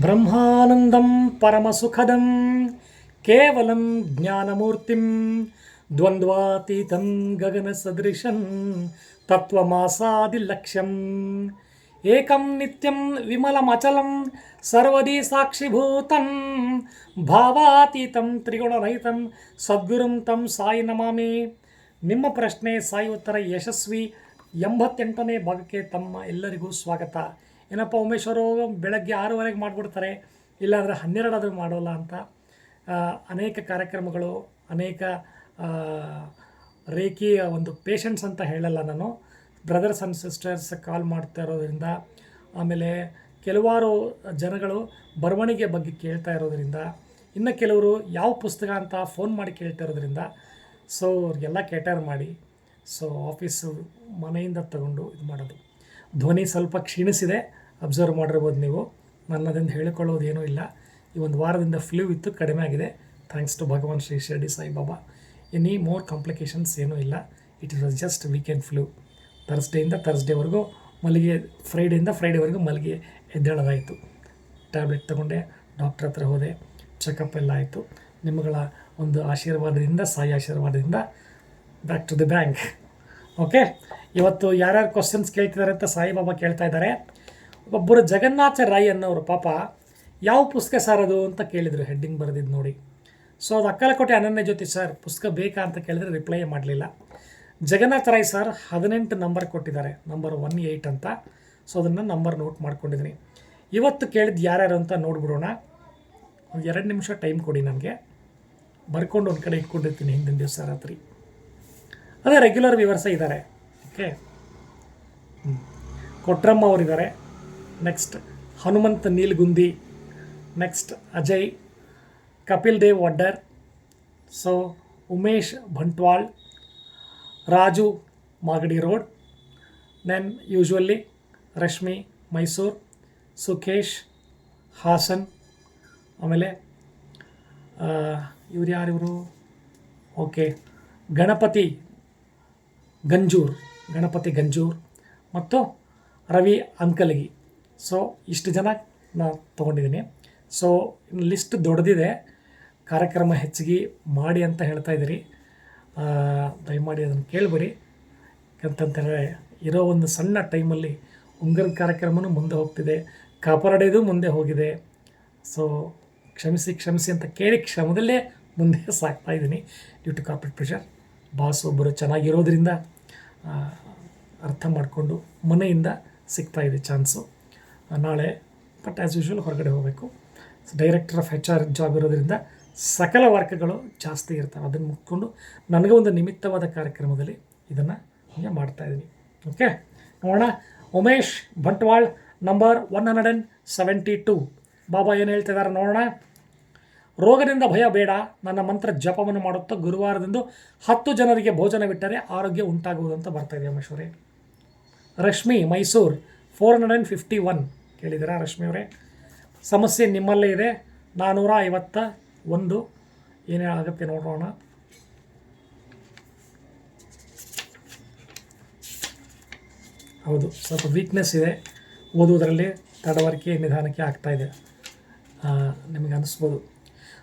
ಬ್ರಹ್ಮಾನಂದಂ ಪರಮಸುಖದಂ ಕೇವಲಂ ಜ್ಞಾನಮೂರ್ತಿಂ ದ್ವಂದ್ವಾತೀತಂ ಗಗನಸದೃಶಂ ತತ್ವಮಾಸಾದಿಲಕ್ಷ್ಯಂ ಏಕಂ ನಿತ್ಯಂ ವಿಮಲಮಚಲಂ ಸರ್ವದಿ ಸಾಕ್ಷಿಭೂತಂ ಭಾವಾತೀತಂ ತ್ರಿಗುಣರಹಿತಂ ಸದ್ಗುರುಂ ತಂ ಸಾಯಿ ನಮಾಮಿ ನಿಮ್ಮ ಪ್ರಶ್ನೆ ಸಾಯಿ ಉತ್ತರ ಯಶಸ್ವಿ ಎಂಬತ್ತೆಂಟನೇ ಭಾಗಕ್ಕೆ ತಮ್ಮ ಎಲ್ಲರಿಗೂ ಸ್ವಾಗತ ಏನಪ್ಪ ಉಮೇಶ್ ಅವರು ಬೆಳಗ್ಗೆ ಆರೂವರೆಗೆ ಮಾಡಿಬಿಡ್ತಾರೆ ಇಲ್ಲಾಂದರೆ ಹನ್ನೆರಡಾದರೂ ಮಾಡೋಲ್ಲ ಅಂತ. ಅನೇಕ ಕಾರ್ಯಕ್ರಮಗಳು, ಅನೇಕ ರೇಖಿಯ ಒಂದು ಪೇಷಂಟ್ಸ್ ಅಂತ ಹೇಳಲ್ಲ ನಾನು. ಬ್ರದರ್ಸ್ ಆ್ಯಂಡ್ ಸಿಸ್ಟರ್ಸ್ ಕಾಲ್ ಮಾಡ್ತಾ ಇರೋದ್ರಿಂದ, ಆಮೇಲೆ ಕೆಲವಾರು ಜನಗಳು ಬರವಣಿಗೆ ಬಗ್ಗೆ ಕೇಳ್ತಾ ಇರೋದ್ರಿಂದ, ಇನ್ನು ಕೆಲವರು ಯಾವ ಪುಸ್ತಕ ಅಂತ ಫೋನ್ ಮಾಡಿ ಕೇಳ್ತಾ ಇರೋದ್ರಿಂದ ಸೊ ಅವ್ರಿಗೆಲ್ಲ ಕೇಟರ್ ಮಾಡಿ ಸೊ ಆಫೀಸು ಮನೆಯಿಂದ ತಗೊಂಡು ಇದು ಮಾಡೋದು. ಧ್ವನಿ ಸ್ವಲ್ಪ ಕ್ಷೀಣಿಸಿದೆ. ಅಬ್ಸರ್ವ್ ಮಾಡಿರ್ಬೋದು ನೀವು. ನನ್ನದೆಂದು ಹೇಳಿಕೊಳ್ಳೋದು ಏನೂ ಇಲ್ಲ. ಈ ಒಂದು ವಾರದಿಂದ ಫ್ಲೂ ಇತ್ತು, ಕಡಿಮೆ ಆಗಿದೆ. Thanks to Bhagwan Shri Shirdi Saibaba. Any more complications ಏನೂ ಇಲ್ಲ. It is just weekend flu ಥರ್ಸ್ಡೇಯಿಂದ ಥರ್ಸ್ಡೇವರೆಗೂ ಮಲ್ಲಿಗೆ ಫ್ರೈಡೆಯಿಂದ ಫ್ರೈಡೇವರೆಗೂ ಮಲ್ಲಿಗೆ ಎದ್ದೇಳೋದಾಯಿತು ಟ್ಯಾಬ್ಲೆಟ್ ತೊಗೊಂಡೆ ಡಾಕ್ಟ್ರ್ ಹತ್ರ ಹೋದೆ. ಚೆಕಪ್ ಎಲ್ಲ ಆಯಿತು. ನಿಮ್ಮಗಳ ಒಂದು ಆಶೀರ್ವಾದದಿಂದ, ಸಾಯಿ ಆಶೀರ್ವಾದದಿಂದ back to the bank okay ಇವತ್ತು ಯಾರ್ಯಾರು ಕ್ವಶನ್ಸ್ ಕೇಳ್ತಿದ್ದಾರೆ ಅಂತ ಸಾಯಿಬಾಬಾ ಕೇಳ್ತಾ ಇದ್ದಾರೆ? ಒಬ್ಬರು ಜಗನ್ನಾಥ ರಾಯ್ ಅನ್ನೋರು ಪಾಪ ಯಾವ ಪುಸ್ತಕ ಸರ್ ಅದು ಅಂತ ಕೇಳಿದರು ಹೆಡ್ಡಿಂಗ್ ಬರೆದಿದ್ದು ನೋಡಿ. ಸೊ ಅದು ಅಕ್ಕಲಕೋಟೆ ಅನನ್ಯ ಜ್ಯೋತಿ ಸರ್ ಪುಸ್ತಕ ಬೇಕಾ ಅಂತ ಕೇಳಿದ್ರೆ ರಿಪ್ಲೈ ಮಾಡಲಿಲ್ಲ. ಜಗನ್ನಾಥ ರಾಯ್ ಸರ್ ಹದಿನೆಂಟು ನಂಬರ್ ಕೊಟ್ಟಿದ್ದಾರೆ ನಂಬರ್ ಒನ್ ಏಯ್ಟ್ ಅಂತ. ಸೊ ಅದನ್ನು ನಂಬರ್ ನೋಟ್ ಮಾಡ್ಕೊಂಡಿದ್ದೀನಿ. ಇವತ್ತು ಕೇಳಿದ್ದು ಯಾರ್ಯಾರು ಅಂತ ನೋಡ್ಬಿಡೋಣ. ಒಂದು ಎರಡು ನಿಮಿಷ ಟೈಮ್ ಕೊಡಿ ನನಗೆ ಬರ್ಕೊಂಡು ಒಂದು ಕಡೆ ಇಟ್ಕೊಂಡಿರ್ತೀನಿ ಹಿಂದಿನ ದಿವಸ ರಾತ್ರಿ. ಅದೇ ರೆಗ್ಯುಲರ್ ವಿವರ್ಸ ಇದ್ದಾರೆ. ಓಕೆ ಕೊಟ್ರಮ್ಮ ಅವರಿದ್ದಾರೆ. Next Hanumanth Neelgundi next Ajay Kapil Dev Vaddar so Umesh Bantwal Raju Magadi road then usually Rashmi Mysuru Sukhesh Hassan ಆಮೇಲೆ ಇವ್ರು ಯಾರಿವರು ಓಕೆ ಗಣಪತಿ ಗಂಜೂರ್. ಗಣಪತಿ ಗಂಜೂರ್. ಮತ್ತು ರವಿ ಅಂಕಲಗಿ. ಸೊ ಇಷ್ಟು ಜನ ನಾನು ತೊಗೊಂಡಿದ್ದೀನಿ ಸೊ ಲಿಸ್ಟ್ ದೊಡ್ಡದಿದೆ. ಕಾರ್ಯಕ್ರಮ ಹೆಚ್ಚಿಗೆ ಮಾಡಿ ಅಂತ ಹೇಳ್ತಾ ಇದ್ದೀರಿ. ದಯಮಾಡಿ ಅದನ್ನು ಕೇಳಬೇಡಿ. ಯಾಕಂತಂತೇಳಿದ್ರೆ ಇರೋ ಒಂದು ಸಣ್ಣ ಟೈಮಲ್ಲಿ ಉಂಗರ ಕಾರ್ಯಕ್ರಮನೂ ಮುಂದೆ ಹೋಗ್ತಿದೆ. ಕಾಪಾಡೋದು ಮುಂದೆ ಹೋಗಿದೆ. ಸೊ ಕ್ಷಮಿಸಿ ಕ್ಷಮಿಸಿ ಅಂತ ಕೇಳಿ ಕ್ಷಮದಲ್ಲೇ ಮುಂದೆ ಸಾಕ್ತಾಯಿದ್ದೀನಿ ಇದ್ದೀನಿ. Due to corporate pressure boss ಒಬ್ಬರು ಚೆನ್ನಾಗಿರೋದ್ರಿಂದ ಅರ್ಥ ಮಾಡಿಕೊಂಡು ಮನೆಯಿಂದ ಸಿಗ್ತಾ ಇದೆ ಚಾನ್ಸು. ನಾಳೆ ಬಟ್ ಆ್ಯಸ್ ಯೂಶ್ವಲ್ ಹೊರಗಡೆ ಹೋಗಬೇಕು. Director of H R job ಇರೋದ್ರಿಂದ ಸಕಲ ವರ್ಕ್ಗಳು ಜಾಸ್ತಿ ಇರ್ತವೆ. ಅದನ್ನು ಮುಟ್ಕೊಂಡು ನನಗೆ ಒಂದು ನಿಮಿತ್ತವಾದ ಕಾರ್ಯಕ್ರಮದಲ್ಲಿ ಇದನ್ನು ಹೀಗೆ ಮಾಡ್ತಾ ಇದ್ದೀನಿ. ಓಕೆ ನೋಡೋಣ. Umesh Bantwal number one hundred and seventy two Baba ಏನು ಹೇಳ್ತಿದ್ದಾರೆ ನೋಡೋಣ. ರೋಗದಿಂದ ಭಯ ಬೇಡ. ನನ್ನ ಮಂತ್ರ ಜಪವನ್ನು ಮಾಡುತ್ತಾ ಗುರುವಾರದಿಂದ ಹತ್ತು ಜನರಿಗೆ ಭೋಜನವಿಟ್ಟರೆ ಆರೋಗ್ಯ ಉಂಟಾಗುವುದು ಅಂತ ಬರ್ತಾ ಇದೆ ಉಮೇಶ್ವರೇ Rashmi Mysuru four hundred and fifty one ಕೇಳಿದ್ದೀರಾ ರಶ್ಮಿ ಅವರೇ? ಸಮಸ್ಯೆ ನಿಮ್ಮಲ್ಲೇ ಇದೆ. ನಾನ್ನೂರ ಐವತ್ತ ಒಂದು. ಏನೇ ಆಗುತ್ತೆ ನೋಡೋಣ ಹೌದು, ಸ್ವಲ್ಪ ವೀಕ್ನೆಸ್ ಇದೆ. ಓದುವುದರಲ್ಲಿ ತಡವರಿಕೆ, ನಿಧಾನಕ್ಕೆ ಆಗ್ತಾ ಇದೆ. ನಿಮಗೆ ಅನಿಸ್ಬೋದು.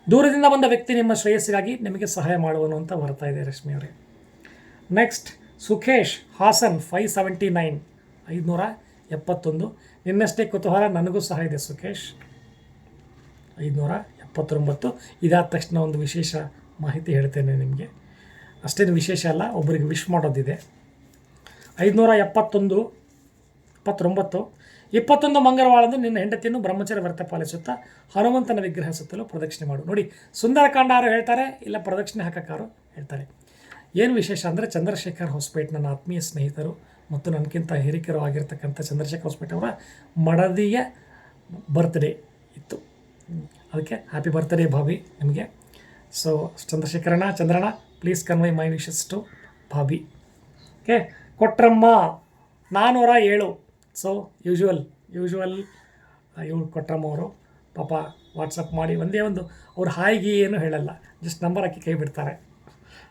ದೂರದಿಂದ ಬಂದ ವ್ಯಕ್ತಿ ನಿಮ್ಮ ಶ್ರೇಯಸ್ಸಿಗಾಗಿ ನಿಮಗೆ ಸಹಾಯ ಮಾಡುವನು ಅಂತ ಬರ್ತಾ ಇದೆ ರಶ್ಮಿ ಅವರೇ. Next Sukhesh Hassan five seventy nine ಐದುನೂರ ಎಪ್ಪತ್ತೊಂದು. ನಿನ್ನಷ್ಟೇ ಕುತೂಹಲ ನನಗೂ ಸಹ ಇದೆ, ಸುಖೇಶ್. ಐದುನೂರ ಎಪ್ಪತ್ತೊಂಬತ್ತು. ಇದಾದ ತಕ್ಷಣ ಒಂದು ವಿಶೇಷ ಮಾಹಿತಿ ಹೇಳ್ತೇನೆ ನಿಮಗೆ. ಅಷ್ಟೇನು ವಿಶೇಷ ಅಲ್ಲ ಒಬ್ಬರಿಗೆ ವಿಶ್ ಮಾಡೋದಿದೆ. ಐದುನೂರ ಎಪ್ಪತ್ತೊಂದು ಇಪ್ಪತ್ತೊಂಬತ್ತು ಇಪ್ಪತ್ತೊಂದು ಮಂಗಳವಾರದಂದು ನಿನ್ನ ಹೆಂಡತಿಯನ್ನು ಬ್ರಹ್ಮಚರ್ಯ ವ್ರತ ಪಾಲಿಸುತ್ತಾ ಹನುಮಂತನ ವಿಗ್ರಹ ಸುತ್ತಲೂ ಪ್ರದಕ್ಷಿಣೆ ಮಾಡು. ನೋಡಿ ಸುಂದರಕಾಂಡಾರು ಹೇಳ್ತಾರೆ? ಇಲ್ಲ ಪ್ರದಕ್ಷಿಣೆ ಹಾಕಕ್ಕಾರು ಹೇಳ್ತಾರೆ. ಏನು ವಿಶೇಷ ಅಂದರೆ ಚಂದ್ರಶೇಖರ್ ಹೊಸಪೇಟ್ ನನ್ನ ಆತ್ಮೀಯ ಸ್ನೇಹಿತರು ಮತ್ತು ನನಗಿಂತ ಹಿರಿಕರು ಆಗಿರ್ತಕ್ಕಂಥ ಚಂದ್ರಶೇಖರ್ ಹೊಸಪೇಟೆ ಅವರ ಮಡದಿಯ ಬರ್ತ್ಡೇ ಇತ್ತು. ಅದಕ್ಕೆ ಹ್ಯಾಪಿ ಬರ್ತ್ಡೇ ಭಾಬಿ ನಿಮಗೆ. So ಚಂದ್ರಶೇಖರಣ Chandranna please convey my wishes to bhabhi. Okay Kotramma ನಾನ್ನೂರ ಏಳು. ಸೊ ಯೂಶುವಲ್ ಯೂಶುವಲ್ ಇವ್ರು ಕೊಟ್ರಮ್ಮ ಅವರು. ಪಾಪ ವಾಟ್ಸಪ್ ಮಾಡಿ ಒಂದೇ ಒಂದು, ಅವ್ರು ಹಾಯಿಗೆ ಏನು ಹೇಳಲ್ಲ. ಜಸ್ಟ್ ನಂಬರ್ ಹಾಕಿ ಕೈ ಬಿಡ್ತಾರೆ.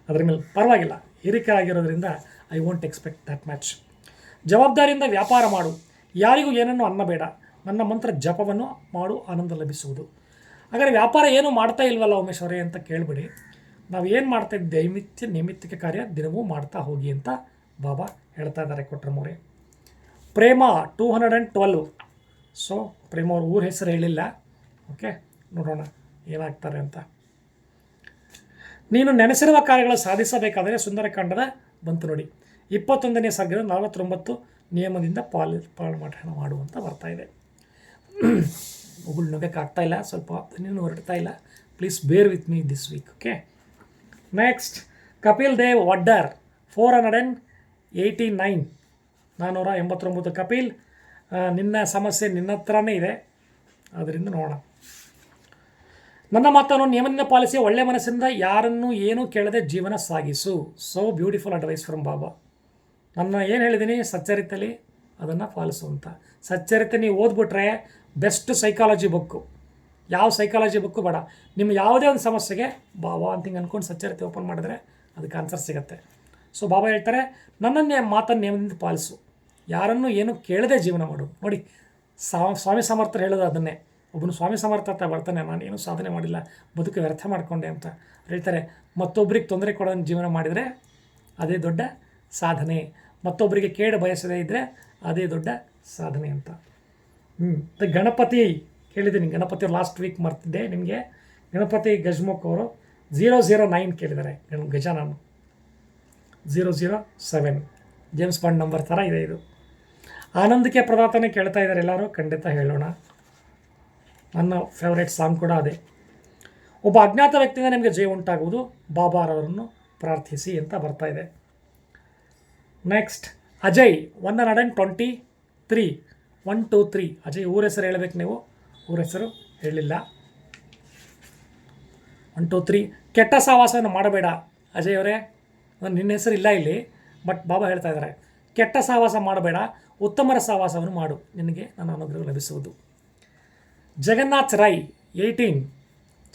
ಅದ್ರ ಮೇಲೆ ಪರವಾಗಿಲ್ಲ. ಹಿರಿಕರಾಗಿರೋದ್ರಿಂದ I won't expect that much ಜವಾಬ್ದಾರಿಯಿಂದ ವ್ಯಾಪಾರ ಮಾಡು. ಯಾರಿಗೂ ಏನನ್ನು ಅನ್ನಬೇಡ. ನನ್ನ ಮಂತ್ರ ಜಪವನ್ನು ಮಾಡು, ಆನಂದ ಲಭಿಸುವುದು. ಹಾಗಾದರೆ ವ್ಯಾಪಾರ ಏನು ಮಾಡ್ತಾ ಇಲ್ವಲ್ಲ ಉಮೇಶ್ ಅಂತ ಕೇಳಿಬಿಡಿ. ನಾವು ಏನು ಮಾಡ್ತಾ ಇದ್ದೀವಿ ದೈಮಿತ್ಯ ನೈಮಿತ್ತಿಕ ಕಾರ್ಯ ದಿನವೂ ಮಾಡ್ತಾ ಹೋಗಿ ಅಂತ ಬಾಬಾ ಹೇಳ್ತಾ ಇದ್ದಾರೆ ಕೊಟ್ರಮೂರೆ Prema two hundred and twelve so Prema ಅವ್ರ ಊರ ಹೆಸರು ಹೇಳಿಲ್ಲ. ಓಕೆ ನೋಡೋಣ ಏನಾಗ್ತಾರೆ ಅಂತ. ನೀನು ನೆನೆಸಿರುವ ಕಾರ್ಯಗಳು ಸಾಧಿಸಬೇಕಾದರೆ ಸುಂದರಕಾಂಡದ ಬಂತು ನೋಡಿ. ಇಪ್ಪತ್ತೊಂದನೇ ಸರ್ಗದ ನಲವತ್ತೊಂಬತ್ತು ನಿಯಮದಿಂದ ಪಾಲ ಪಾಲನೆ ಮಾಡೋಣ ಮಾಡುವಂತ ಬರ್ತಾ ಇದೆ. ಉಗುಳು ನಗಕ್ಕಾಗ್ತಾ ಇಲ್ಲ, ಸ್ವಲ್ಪ ನೀನು ಹೊರಡ್ತಾ ಇಲ್ಲ. Please bear with me this week okay next Kapil Dev Vaddar four hundred and eighty nine ನಾನ್ನೂರ ಎಂಬತ್ತೊಂಬತ್ತು ಕಪಿಲ್ ನಿನ್ನ ಸಮಸ್ಯೆ ನಿನ್ನ ಹತ್ರನೇ ಇದೆ. ಅದರಿಂದ ನೋಡೋಣ. ನನ್ನ ಮಾತನ್ನು ನಿಯಮದಿಂದ ಪಾಲಿಸಿ ಒಳ್ಳೆ ಮನಸ್ಸಿಂದ ಯಾರನ್ನು ಏನೂ ಕೇಳದೆ ಜೀವನ ಸಾಗಿಸು. So beautiful advice from Baba ನನ್ನ ಏನು ಹೇಳಿದ್ದೀನಿ ಸಚ್ಚರಿತಲಿ ಅದನ್ನು ಪಾಲಿಸು ಅಂತ. ಸಚ್ಚರಿತೆ ನೀವು ಓದ್ಬಿಟ್ರೆ ಬೆಸ್ಟ್ ಸೈಕಾಲಜಿ ಬುಕ್ಕು ಯಾವ ಸೈಕಾಲಜಿ ಬುಕ್ಕು ಬೇಡ. ನಿಮ್ಮ ಯಾವುದೇ ಒಂದು ಸಮಸ್ಯೆಗೆ ಬಾಬಾ ಅಂತ ಹಿಂಗೆ ಅಂದ್ಕೊಂಡು ಸಚ್ಚರಿತೆ ಓಪನ್ ಮಾಡಿದ್ರೆ ಅದಕ್ಕೆ ಆನ್ಸರ್ ಸಿಗುತ್ತೆ. ಸೊ ಬಾಬಾ ಹೇಳ್ತಾರೆ, ನನ್ನನ್ನೇ ಮಾತನ್ನು ನೇಮದಿಂದ ಪಾಲಿಸು. ಯಾರನ್ನು ಏನು ಕೇಳದೆ ಜೀವನ ಮಾಡು. ನೋಡಿ ಸ್ವಾಮಿ ಸಮರ್ಥರು ಹೇಳೋದು ಅದನ್ನೇ. ಒಬ್ಬನು ಸ್ವಾಮಿ ಸಮರ್ಥ ಅಂತ ಬರ್ತಾನೆ, ನಾನು ಏನೂ ಸಾಧನೆ ಮಾಡಿಲ್ಲ, ಬದುಕು ವ್ಯರ್ಥ ಮಾಡಿಕೊಂಡೆ ಅಂತ. ಹೇಳ್ತಾರೆ ಮತ್ತೊಬ್ಬರಿಗೆ ತೊಂದರೆ ಕೊಡೋ ಜೀವನ ಮಾಡಿದರೆ ಅದೇ ದೊಡ್ಡ ಸಾಧನೆ. ಮತ್ತೊಬ್ಬರಿಗೆ ಕೇಡು ಬಯಸದೇ ಇದ್ದರೆ ಅದೇ ದೊಡ್ಡ ಸಾಧನೆ ಅಂತ. ಹ್ಞೂ ಗಣಪತಿ, ಕೇಳಿದ್ದೀನಿ, ಗಣಪತಿ ಲಾಸ್ಟ್ ವೀಕ್ ಮರ್ತಿದ್ದೆ. ನಿಮಗೆ ಗಣಪತಿ ಗಜ್ಮುಖ್ ಅವರು ಝೀರೋ ಝೀರೋ ನೈನ್ ಕೇಳಿದ್ದಾರೆ. ಗಣ ಗಜಾನನು. Zero zero seven James Bond number ಥರ ಇದೆ ಇದು. ಆನಂದಕ್ಕೆ ಪ್ರದಾತನೇ ಕೇಳ್ತಾ ಇದ್ದಾರೆ ಎಲ್ಲರೂ. ಖಂಡಿತ ಹೇಳೋಣ. ನನ್ನ ಫೇವ್ರೇಟ್ ಸಾಂಗ್ ಕೂಡ ಅದೇ. ಒಬ್ಬ ಅಜ್ಞಾತ ವ್ಯಕ್ತಿಯಿಂದ ನಿಮಗೆ ಜಯ ಉಂಟಾಗುವುದು. ಬಾಬಾರವರನ್ನು ಪ್ರಾರ್ಥಿಸಿ ಅಂತ ಬರ್ತಾ ಇದೆ. Next Ajay one hundred and twenty three one two three Ajay ಊರ ಹೆಸರು ಹೇಳಬೇಕು ನೀವು. ಊರ ಹೆಸರು ಹೇಳಿಲ್ಲ ಒನ್ ಟು ತ್ರೀ ಕೆಟ್ಟ ಸಹವಾಸವನ್ನು ಮಾಡಬೇಡ. ಅಜಯ್ ಅವರೇ, ನಾನು ನಿನ್ನ ಹೆಸರು ಇಲ್ಲ ಇಲ್ಲಿ ಬಟ್ ಬಾಬಾ ಹೇಳ್ತಾ ಇದ್ದಾರೆ. ಕೆಟ್ಟ ಸಹವಾಸ ಮಾಡಬೇಡ, ಉತ್ತಮರ ಸಹವಾಸವನ್ನು ಮಾಡು. ನಿನಗೆ ನನ್ನ ಅನುಗ್ರಹ ಲಭಿಸುವುದು. ಜಗನ್ನಾಥ್ ರೈ ಏಯ್ಟೀನ್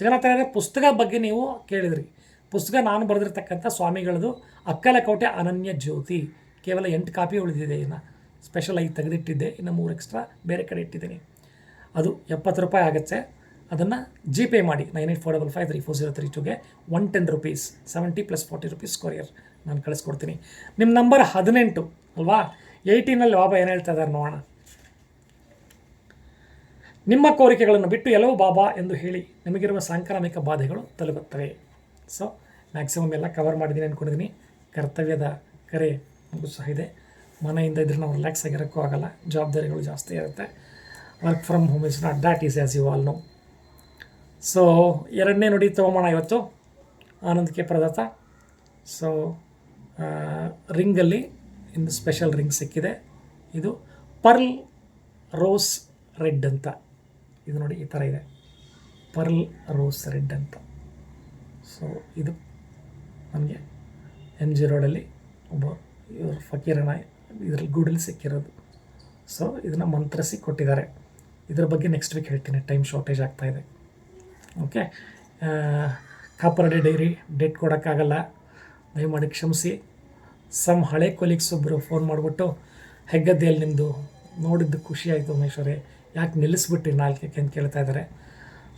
ಜಗನ್ನಾಥ ರೈ ಪುಸ್ತಕ ಬಗ್ಗೆ ನೀವು ಕೇಳಿದ್ರಿ. ಪುಸ್ತಕ ನಾನು ಬರೆದಿರ್ತಕ್ಕಂಥ ಸ್ವಾಮಿಗಳದು ಅಕ್ಕಲಕೋಟೆ ಅನನ್ಯ ಜ್ಯೋತಿ. ಕೇವಲ ಎಂಟು ಕಾಪಿ ಉಳಿದಿದೆ ಇನ್ನು. ಸ್ಪೆಷಲ್ ಆಗಿ ತೆಗೆದಿಟ್ಟಿದ್ದೆ. ಇನ್ನು ಮೂರು ಎಕ್ಸ್ಟ್ರಾ ಬೇರೆ ಕಡೆ ಇಟ್ಟಿದ್ದೀನಿ. ಅದು ಎಪ್ಪತ್ತು ರೂಪಾಯಿ ಆಗುತ್ತೆ. ಅದನ್ನು ಜಿ ಪೇ ಮಾಡಿ nine eight four double five three four zero three ಟೂಗೆ one ten rupees seventy plus forty rupees courier ನಾನು ಕಳಿಸ್ಕೊಡ್ತೀನಿ. ನಿಮ್ಮ ನಂಬರ್ ಹದಿನೆಂಟು, ಅಲ್ವಾ? ಏಯ್ಟೀನಲ್ಲಿ ಬಾಬಾ ಏನು ಹೇಳ್ತಾ ಇದ್ದಾರೆ ನೋಡೋಣ. ನಿಮ್ಮ ಕೋರಿಕೆಗಳನ್ನು ಬಿಟ್ಟು ಎಲ್ಲವೂ ಬಾಬಾ ಎಂದು ಹೇಳಿ ನಿಮಗಿರುವ ಸಾಂಕ್ರಾಮಿಕ ಬಾಧೆಗಳು ತಲುಪುತ್ತವೆ ಸೊ ಮ್ಯಾಕ್ಸಿಮಮ್ ಎಲ್ಲ ಕವರ್ ಮಾಡಿದ್ದೀನಿ ಅಂದ್ಕೊಂಡಿದ್ದೀನಿ ಕರ್ತವ್ಯದ ಕರೆ ನಮಗೂ ಸಹ ಇದೆ. ಮನೆಯಿಂದ ಇದ್ರೆ ನಾವು ರಿಲ್ಯಾಕ್ಸ್ ಆಗಿರೋಕ್ಕೂ ಆಗಲ್ಲ. ಜವಾಬ್ದಾರಿಗಳು ಜಾಸ್ತಿ ಇರುತ್ತೆ. Work from home is not that is as you all know so ಎರಡನೇ ನುಡಿ ತೊಗೊಂಬೋಣ ಇವತ್ತು. ಆನಂದಕ್ಕೆ ಪ್ರದಾತ ಸೊ ರಿಂಗಲ್ಲಿ ಇನ್ನು ಸ್ಪೆಷಲ್ ರಿಂಗ್ ಸಿಕ್ಕಿದೆ. ಇದು ಪರ್ಲ್ ರೋಸ್ ರೆಡ್ ಅಂತ. ಇದು ನೋಡಿ ಈ ಥರ ಇದೆ. ಪರ್ಲ್ ರೋಸ್ ರೆಡ್ ಅಂತ. ಸೊ ಇದು ನನಗೆ ಎಂ ಜಿ ರೋಡಲ್ಲಿ ಒಬ್ಬ ಇವರು ಫಕೀರನ ಇದರಲ್ಲಿ ಗೂಡಲ್ಲಿ ಸಿಕ್ಕಿರೋದು. ಸೊ ಇದನ್ನು ಮಂತ್ರಿಸಿ ಕೊಟ್ಟಿದ್ದಾರೆ. ಇದ್ರ ಬಗ್ಗೆ ನೆಕ್ಸ್ಟ್ ವೀಕ್ ಹೇಳ್ತೀನಿ. ಟೈಮ್ ಶಾರ್ಟೇಜ್ ಆಗ್ತಾಯಿದೆ okay copper day diary date ಕೊಡೋಕ್ಕಾಗಲ್ಲ. ದಯಮಾಡಿ ಕ್ಷಮಿಸಿ. ಸಮ್ ಹಳೆ ಕೊಲೀಗ್ಸ್ ಒಬ್ಬರು ಫೋನ್ ಮಾಡಿಬಿಟ್ಟು ಹೆಗ್ಗದ್ದೆಯಲ್ಲಿ ನಿಮ್ಮದು ನೋಡಿದ್ದು ಖುಷಿ ಆಯಿತು ಯಾಕೆ ನಿಲ್ಲಿಸ್ಬಿಟ್ಟು ನಾಲ್ಕಕ್ಕೆ? ಅಂತ ಕೇಳ್ತಾ ಇದ್ದಾರೆ.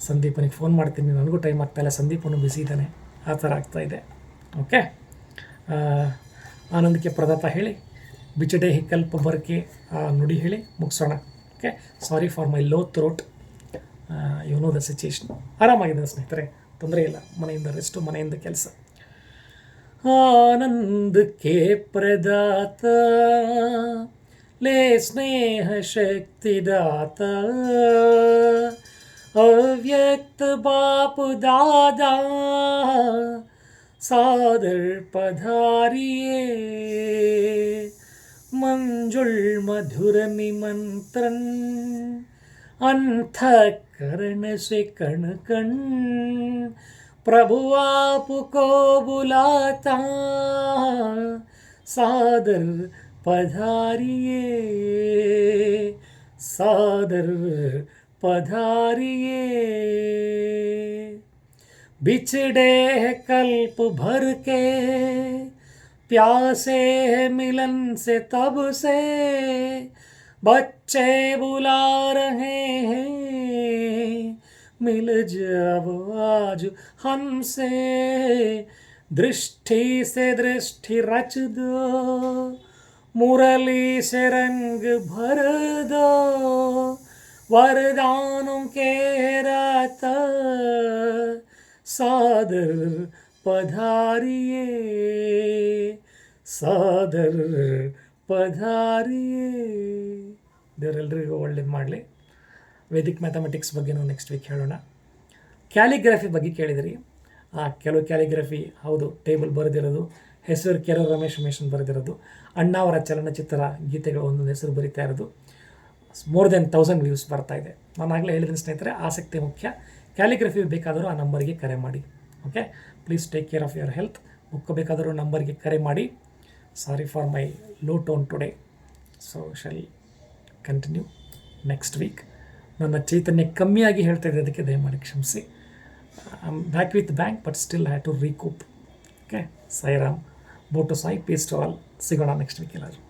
ಸಂದೀಪನಿಗೆ ಫೋನ್ ಮಾಡ್ತೀನಿ. ನನಗೂ ಟೈಮ್ ಆಗ್ತಾಯಿಲ್ಲ ಸಂದೀಪನು ಬ್ಯುಸಿ ಇದ್ದಾನೆ. ಆ ಥರ ಆಗ್ತಾಯಿದೆ ಓಕೆ. ಆನಂದಕ್ಕೆ ಪ್ರದಾತ ಹೇಳಿ. ಬಿಚಡೆ ಹಿಕ್ಕಲ್ಪ ಬರಕೆ ನುಡಿ ಹೇಳಿ ಮುಗಿಸೋಣ. Okay. Sorry for my low throat you know the situation ಆರಾಮಾಗಿದೆ ಸ್ನೇಹಿತರೆ. ತೊಂದರೆ ಇಲ್ಲ. ಮನೆಯಿಂದ ರೆಸ್ಟು ಮನೆಯಿಂದ ಕೆಲಸ. ಆನಂದಕ್ಕೆ ಪ್ರದಾತ. ಲೇ ಸ್ನೇಹ ಶಕ್ತಿದಾತ ಅವ್ಯಕ್ತ ಬಾಪು ದಾದಾ. सादर पधारिए मंजुल मधुर निमंत्रण अंतकरण से कण कण प्रभु आपको बुलाता, सादर पधारिए सादर पधारिए बिछड़े है कल्प भर के। प्यासे है मिलन से तब से। बच्चे बुला रहे हैं। मिल जाओ आज हमसे। दृष्टि से दृष्टि रच दो। मुरली से रंग भर दो। वरदानों के रात सादर पधारिए ಸಾದರ್ ಪಧಾರಿಯೇ ದೇವರೆಲ್ಲರಿಗೂ ಒಳ್ಳೇದು ಮಾಡಲಿ ವೇದಿಕ್ ಮ್ಯಾಥಮೆಟಿಕ್ಸ್ ಬಗ್ಗೆ ನಾವು ನೆಕ್ಸ್ಟ್ ವೀಕ್ ಹೇಳೋಣ ಕ್ಯಾಲಿಗ್ರಫಿ ಬಗ್ಗೆ ಕೇಳಿದಿರಿ ಆ ಕೆಲವು ಕ್ಯಾಲಿಗ್ರಫಿ ಹೌದು ಟೇಬಲ್ ಬರೆದಿರೋದು ಹೆಸರು ಕೆರ ರಮೇಶ್ ಮೇಷನ್ ಬರೆದಿರೋದು ಅಣ್ಣಾವರ ಚಲನಚಿತ್ರ ಗೀತೆಗಳು ಒಂದೊಂದು ಹೆಸರು ಬರಿತಾ ಇರೋದು ಮೋರ್ ದೆನ್ ತೌಸಂಡ್ ವ್ಯೂಸ್ ಬರ್ತಾ ಇದೆ ನಾನು ಆಗಲೇ ಹೇಳಿದ್ದೀನಿ ಸ್ನೇಹಿತರೆ ಆಸಕ್ತಿ ಮುಖ್ಯ ಕ್ಯಾಲಿಗ್ರಫಿ ಬೇಕಾದರೂ ಆ ನಂಬರ್ಗೆ ಕರೆ ಮಾಡಿ. Okay please take care of your health book ಬೇಕಾದರೂ ನಂಬರ್ಗೆ ಕರೆ ಮಾಡಿ. Sorry for my low tone today so shall continue next week ನನ್ನ ಚೈತನ್ಯ ಕಮ್ಮಿಯಾಗಿ ಹೇಳ್ತಾ ಇದ್ದೆ, ಅದಕ್ಕೆ ದಯಮಾಡಿ ಕ್ಷಮಿಸಿ. Back with bank but still have to recoup okay Sairam boat Sai peace to all ಸಿಗೋಣ ನೆಕ್ಸ್ಟ್ ವೀಕ್ ಎಲ್ಲರೂ.